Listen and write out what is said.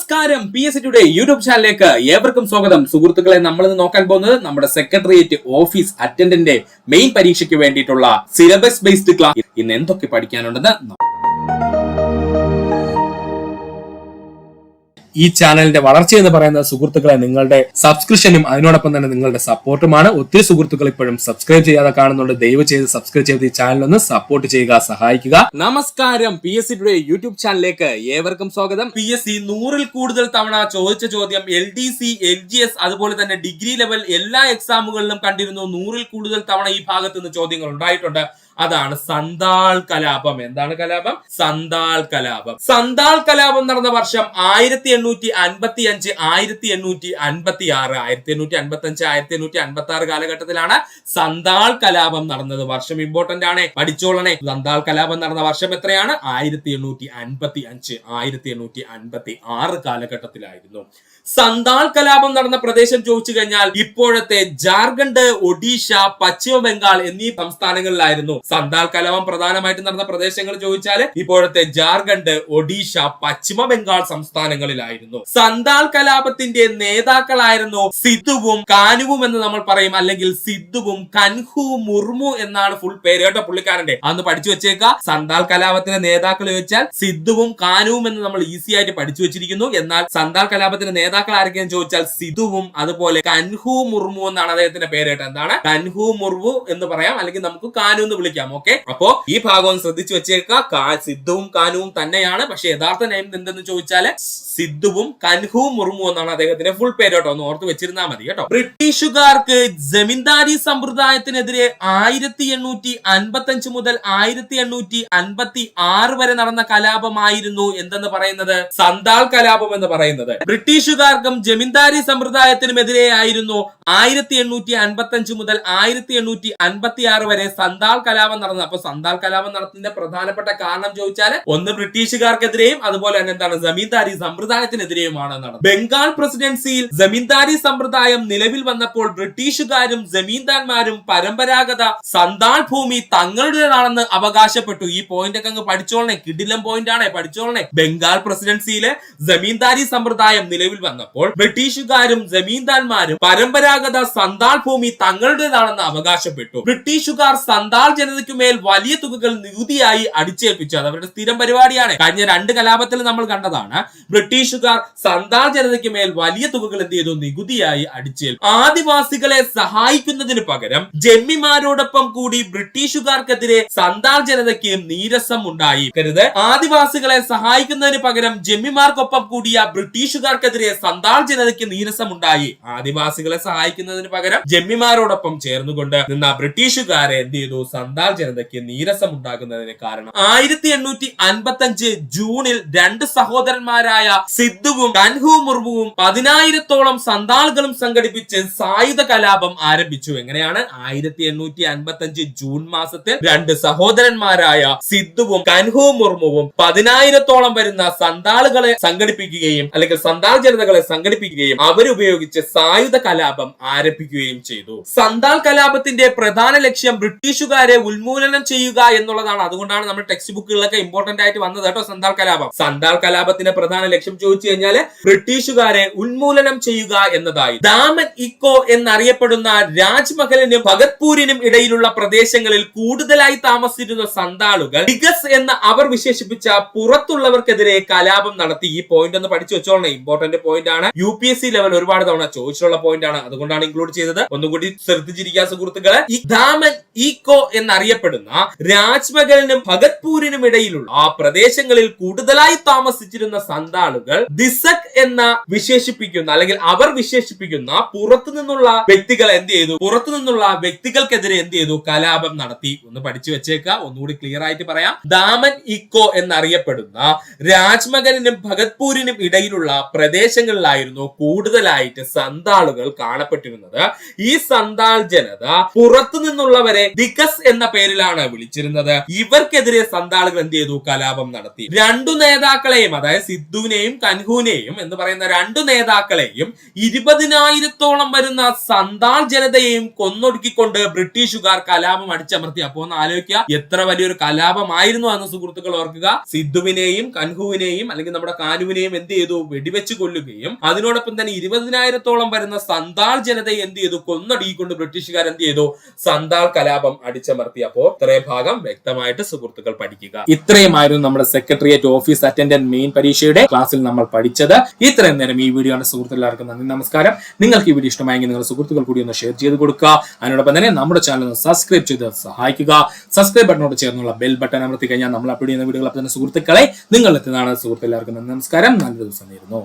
നമസ്കാരം. P S ടിയുടെ YouTube ചാനലിലേക്ക് ഏവർക്കും സ്വാഗതം. സുഹൃത്തുക്കളെ നമ്മൾ ഇന്ന് നോക്കാൻ പോകുന്നത് നമ്മുടെ സെക്രട്ടേറിയറ്റ് ഓഫീസ് അറ്റൻഡന്റ് മെയിൻ പരീക്ഷയ്ക്ക് വേണ്ടിയിട്ടുള്ള സിലബസ് ബേസ്ഡ് ക്ലാസ് ഇന്ന് എന്തൊക്കെ പഠിക്കാനുണ്ടെന്ന് ഈ ചാനലിന്റെ വളർച്ച എന്ന് പറയുന്നത് സുഹൃത്തുക്കളെ നിങ്ങളുടെ സബ്സ്ക്രിപ്ഷനും അതിനോടൊപ്പം തന്നെ നിങ്ങളുടെ സപ്പോർട്ടുമാണ് ഒത്തിരി സുഹൃത്തുക്കൾ ഇപ്പോഴും സബ്സ്ക്രൈബ് ചെയ്യാതെ കാണുന്നുണ്ട്. ദയവ് ചെയ്ത് സബ്സ്ക്രൈബ് ചെയ്ത് ഈ ചാനൽ ഒന്ന് സപ്പോർട്ട് ചെയ്യുക സഹായിക്കുക. നമസ്കാരം. പി എസ് സിയുടെ യൂട്യൂബ് ചാനലിലേക്ക് ഏവർക്കും സ്വാഗതം. പി എസ് സി നൂറിൽ കൂടുതൽ തവണ ചോദിച്ച ചോദ്യം L D C L G S അതുപോലെ തന്നെ ഡിഗ്രി ലെവൽ എല്ലാ എക്സാമുകളിലും കണ്ടിരുന്നു. നൂറിൽ കൂടുതൽ തവണ ഈ ഭാഗത്ത് നിന്ന് ചോദ്യങ്ങൾ ഉണ്ടായിട്ടുണ്ട്. അതാണ് സന്താൾ കലാപം. എന്താണ് കലാപം? സന്താൾ കലാപം. സന്താൾ കലാപം നടന്ന വർഷം ആയിരത്തി എണ്ണൂറ്റി അൻപത്തി അഞ്ച് ആയിരത്തി എണ്ണൂറ്റി അൻപത്തി ആറ് ആയിരത്തി എണ്ണൂറ്റി അൻപത്തി അഞ്ച് ആയിരത്തി എണ്ണൂറ്റി അൻപത്തി ആറ് കാലഘട്ടത്തിലാണ് സന്താൾ കലാപം നടന്നത്. വർഷം ഇമ്പോർട്ടന്റ് ആണ്. പഠിച്ചോളണേ. സന്താൾ കലാപം നടന്ന വർഷം എത്രയാണ്? ആയിരത്തി എണ്ണൂറ്റി അൻപത്തി അഞ്ച് ആയിരത്തി എണ്ണൂറ്റി അൻപത്തി ആറ് കാലഘട്ടത്തിലായിരുന്നു. സന്താൾ കലാപം നടന്ന പ്രദേശം ചോദിച്ചു കഴിഞ്ഞാൽ ഇപ്പോഴത്തെ ജാർഖണ്ഡ് ഒഡീഷ പശ്ചിമ ബംഗാൾ എന്നീ സംസ്ഥാനങ്ങളിലായിരുന്നു സന്താൾ കലാപം പ്രധാനമായിട്ട് നടന്ന പ്രദേശങ്ങൾ ചോദിച്ചാൽ ഇപ്പോഴത്തെ ജാർഖണ്ഡ് ഒഡീഷ പശ്ചിമ ബംഗാൾ സംസ്ഥാനങ്ങളിലായിരുന്നു. സന്താൽ കലാപത്തിന്റെ നേതാക്കളായിരുന്നു സിദ്ധുവും കാനുവും എന്ന് നമ്മൾ പറയും. അല്ലെങ്കിൽ സിദ്ധുവും കൻഹു മുർമു എന്നാണ് ഫുൾ പേര് കേട്ടോ പുള്ളിക്കാരന്റെ അന്ന് പഠിച്ചു വെച്ചേക്ക. സന്താൽ കലാപത്തിന്റെ നേതാക്കൾ ചോദിച്ചാൽ സിദ്ധുവും കാനുവും എന്ന് നമ്മൾ ഈസി ആയിട്ട് പഠിച്ചു വെച്ചിരിക്കുന്നു. എന്നാൽ സന്താൽ കലാപത്തിന്റെ നേതാക്കൾ ആരൊക്കെയെന്ന് ചോദിച്ചാൽ സിദ്ധുവും അതുപോലെ കൻഹു മുർമു എന്നാണ് അദ്ദേഹത്തിന്റെ പേര് കേട്ടോ. എന്താണ്? കൻഹു മുർമു എന്ന് പറയാം. അല്ലെങ്കിൽ നമുക്ക് കാനു എന്ന് വിളിക്കാം. ഓക്കെ അപ്പോ ഈ ഭാഗം ശ്രദ്ധിച്ചു വെച്ചേക്കുക. സിദ്ധുവും കാനുവും തന്നെയാണ്. പക്ഷെ യഥാർത്ഥ നയം എന്തെന്ന് ചോദിച്ചാൽ സിദ്ധുവും കൻഹുവും മുർമു എന്നാണ് അദ്ദേഹത്തിന്റെ ഫുൾ പേര് കേട്ടോ. ഒന്ന് ഓർത്ത് വെച്ചിരുന്നാൽ മതി കേട്ടോ. ബ്രിട്ടീഷുകാർക്ക് ജമീന്ദാരി സമ്പ്രദായത്തിനെതിരെ ആയിരത്തി എണ്ണൂറ്റി അൻപത്തി അഞ്ച് മുതൽ ആയിരത്തി എണ്ണൂറ്റി അൻപത്തി ആറ് വരെ നടന്ന കലാപമായിരുന്നു എന്തെന്ന് പറയുന്നത്? സന്താൾ കലാപം എന്ന് പറയുന്നത്. ബ്രിട്ടീഷുകാർക്കും ജമീന്ദാരി സമ്പ്രദായത്തിനുമെതിരെ ആയിരുന്നു ആയിരത്തി എണ്ണൂറ്റി അൻപത്തി അഞ്ച് മുതൽ ആയിരത്തി എണ്ണൂറ്റി അൻപത്തി ആറ് വരെ സന്താൾ കലാപം നടന്നത്. അപ്പൊ സന്താൽ കലാപം നടത്തുന്നതിന്റെ പ്രധാനപ്പെട്ട കാരണം ചോദിച്ചാൽ ഒന്ന് ബ്രിട്ടീഷുകാർക്കെതിരെയും അതുപോലെ തന്നെ എന്താണ് ജമീന്ദാരി സമ്പ്രദായത്തിനെതിരെയുമാണ് നടന്നത്. ബംഗാൾ പ്രസിഡൻസിയിൽ ജമീന്ദാരി സമ്പ്രദായം നിലവിൽ വന്നപ്പോൾ ബ്രിട്ടീഷുകാരും ജമീന്ദാന്മാരും പരമ്പരാഗത സന്താൾ ഭൂമി തങ്ങളുടേതാണെന്ന് അവകാശപ്പെട്ടു. ഈ പോയിന്റ് ഒക്കെ അങ്ങ് പഠിച്ചോളണേ. കിടിലം പോയിന്റ് ആണേ. പഠിച്ചോളണേ. ബംഗാൾ പ്രസിഡൻസിയിലെ ജമീന്ദാരി സമ്പ്രദായം നിലവിൽ വന്നപ്പോൾ ബ്രിട്ടീഷുകാരും ജമീന്ദാന്മാരും പരമ്പരാഗത സന്താൾ ഭൂമി തങ്ങളുടേതാണെന്ന് അവകാശപ്പെട്ടു. ബ്രിട്ടീഷുകാർ സന്താൾ ജനതയ്ക്കു മേൽ വലിയ തുകകൾ നികുതിയായി അടിച്ചേൽപ്പിച്ചു. അത് അവരുടെ സ്ഥിരം പരിപാടിയാണ്. കഴിഞ്ഞ രണ്ട് കലാപത്തിൽ നമ്മൾ കണ്ടതാണ്. ബ്രിട്ടീഷുകാർ സന്താൾ ജനതയ്ക്ക് മേൽ വലിയ തുകകൾ എന്ത് ചെയ്തു? നികുതിയായി അടിച്ചേൽപ്പിച്ചു. ആദിവാസികളെ സഹായിക്കുന്നതിന് പകരം ജമ്മിമാരോടൊപ്പം കൂടി ബ്രിട്ടീഷുകാർക്കെതിരെ സന്താൾ ജനതയ്ക്ക് നീരസം ഉണ്ടായി. കരുത്. ആദിവാസികളെ സഹായിക്കുന്നതിന് പകരം ജമ്മിമാർക്കൊപ്പം കൂടിയ ബ്രിട്ടീഷുകാർക്കെതിരെ സന്താൾ ജനതയ്ക്ക് നീരസം ഉണ്ടായി. ആദിവാസികളെ സഹായിക്കുന്നതിന് പകരം ജമ്മിമാരോടൊപ്പം ചേർന്നുകൊണ്ട് നിന്ന ബ്രിട്ടീഷുകാരെ എന്ത് ചെയ്തു? സന്താൾ ജനതയ്ക്ക് നീരസം ഉണ്ടാകുന്നതിന് കാരണം. ആയിരത്തി എണ്ണൂറ്റി അൻപത്തി അഞ്ച് ജൂണിൽ രണ്ട് സഹോദരന്മാരായ സിദ്ധുവും കൻഹു മുർമുവും പതിനായിരത്തോളം സന്താളുകളും സംഘടിപ്പിച്ച് സായുധ കലാപം ആരംഭിച്ചു. എങ്ങനെയാണ്? ആയിരത്തി എണ്ണൂറ്റി അൻപത്തി അഞ്ച് ജൂൺ മാസത്തിൽ രണ്ട് സഹോദരന്മാരായ സിദ്ധുവും കൻഹു മുർമുവും പതിനായിരത്തോളം വരുന്ന സന്താളുകളെ സംഘടിപ്പിക്കുകയും അല്ലെങ്കിൽ സന്താൾ ജനതകളെ സംഘടിപ്പിക്കുകയും അവരുപയോഗിച്ച് സായുധ കലാപം ആരംഭിക്കുകയും ചെയ്തു. സന്താൾ കലാപത്തിന്റെ പ്രധാന ലക്ഷ്യം ബ്രിട്ടീഷുകാരെ ഉന്മൂലനം ചെയ്യുക എന്നുള്ളതാണ്. അതുകൊണ്ടാണ് നമ്മൾ ടെക്സ്റ്റ് ബുക്കുകളിലൊക്കെ ഇമ്പോർട്ടന്റ് ആയിട്ട് വന്നത് കേട്ടോ സന്താൾ കലാപം. സന്താൾ കലാപത്തിന്റെ പ്രധാന ലക്ഷ്യം ചോദിച്ചു കഴിഞ്ഞാൽ ബ്രിട്ടീഷുകാരെ ഉന്മൂലനം ചെയ്യുക എന്നതായി. ദാമൻ ഇക്കോ എന്നറിയപ്പെടുന്ന രാജ്മഹലിനും ഭഗത്പൂരിനും ഇടയിലുള്ള പ്രദേശങ്ങളിൽ കൂടുതലായി താമസിച്ചിരുന്ന സന്താളുകൾ ഡിഗസ് എന്ന അവർ വിശേഷിപ്പിച്ച പുറത്തുള്ളവർക്കെതിരെ കലാപം നടത്തി. ഈ പോയിന്റ് ഒന്ന് പഠിച്ചു വെച്ചോളണം. ഇമ്പോർട്ടന്റ് പോയിന്റ് ആണ്. U P S C level ഒരുപാട് തവണ ചോദിച്ചിട്ടുള്ള പോയിന്റ് ആണ്. അതുകൊണ്ടാണ് ഇൻക്ലൂഡ് ചെയ്തത്. ഒന്നുകൂടി ശ്രദ്ധിച്ചിരിക്കുക സുഹൃത്തുക്കളെ. ദാമൻ ഈക്കോ എന്നറിയപ്പെടുന്ന രാജ്മഹലിനും ഭഗത്പൂരിനും ഇടയിലുള്ള ആ പ്രദേശങ്ങളിൽ കൂടുതലായി താമസിച്ചിരുന്ന സന്താളുകൾ ദിസക് എന്ന വിശേഷിപ്പിക്കുന്ന അല്ലെങ്കിൽ അവർ വിശേഷിപ്പിക്കുന്ന പുറത്തു നിന്നുള്ള വ്യക്തികൾ എന്ത് ചെയ്തു? പുറത്തു നിന്നുള്ള വ്യക്തികൾക്കെതിരെ എന്ത് ചെയ്തു? കലാപം നടത്തി. ഒന്ന് പഠിച്ചു വെച്ചേക്കുക ഒന്നുകൂടി ക്ലിയർ ആയിട്ട് പറയാം. ദാമൻ ഇക്കോ എന്നറിയപ്പെടുന്ന രാജ്മഹലിനും ഭഗത്പൂരിനും ഇടയിലുള്ള പ്രദേശങ്ങളിലായിരുന്നു കൂടുതലായിട്ട് സന്താളുകൾ കാണപ്പെട്ടിരുന്നത്. ഈ സന്താൾ ജനത പുറത്തു നിന്നുള്ളവരെ ദിഗസ് എന്ന പേരിലാണ് വിളിച്ചിരുന്നത്. ഇവർക്കെതിരെ സന്താളുകൾ എന്ത് ചെയ്തു? കലാപം നടത്തി. രണ്ടു നേതാക്കളെയും അതായത് സിദ്ധുവിനെയും കൻഹുവിനെയും എന്ന് പറയുന്ന രണ്ടു നേതാക്കളെയും ഇരുപതിനായിരത്തോളം വരുന്ന സന്താൾ ജനതയെയും കൊന്നൊടുക്കിക്കൊണ്ട് ബ്രിട്ടീഷുകാർ കലാപം അടിച്ചമർത്തി. അപ്പോ ഒന്ന് ആലോചിക്കുക എത്ര വലിയൊരു കലാപമായിരുന്നു എന്ന് സുഹൃത്തുക്കൾ ഓർക്കുക. സിദ്ധുവിനെയും കൻഹുവിനെയും അല്ലെങ്കിൽ നമ്മുടെ കാനുവിനെയും എന്ത് ചെയ്തു? വെടിവെച്ച് കൊല്ലുകയും അതിനോടൊപ്പം തന്നെ ഇരുപതിനായിരത്തോളം വരുന്ന സന്താൾ ജനതയെ എന്ത് ചെയ്തു? കൊന്നൊടുക്കിക്കൊണ്ട് ബ്രിട്ടീഷുകാർ എന്ത് ചെയ്തു? സന്താൾ കലാപം അടിച്ചമർത്തി. അപ്പോ ഇത്രയും ഭാഗം വ്യക്തമായിട്ട് സുഹൃത്തുക്കൾ പഠിക്കുക. ഇത്രയുമായിരുന്നു നമ്മുടെ സെക്രട്ടേറിയറ്റ് ഓഫീസ് അറ്റൻഡന്റ് മെയിൻ പരീക്ഷയുടെ ക്ലാസ്സിൽ നമ്മൾ പഠിച്ചത്. ഇത്രയും നേരം ഈ വീഡിയോ ആണ് സുഹൃത്തുക്കൾക്ക് നന്ദി നമസ്കാരം. നിങ്ങൾക്ക് ഈ വീഡിയോ ഇഷ്ടമായെങ്കിൽ നിങ്ങൾ സുഹൃത്തുക്കൾ കൂടി ഒന്ന് ഷെയർ ചെയ്ത് കൊടുക്കുക. അതിനോടൊപ്പം തന്നെ നമ്മുടെ ചാനൽ ഒന്ന് സബ്സ്ക്രൈബ് ചെയ്ത് സഹായിക്കുക. സബ്സ്ക്രൈബ് ബട്ടനോട് ചേർന്നുള്ള ബെൽ ബട്ടൺ അമർത്തി കഴിഞ്ഞാൽ നമ്മൾ അപ്ലോഡ് ചെയ്യുന്ന വീഡിയോകൾ തന്നെ സുഹൃത്തുക്കളെ നിങ്ങൾ എത്തുന്നതാണ് സുഹൃത്തുക്കൾക്ക് നന്ദി നമസ്കാരം. നല്ല ദിവസം നേരുന്നു.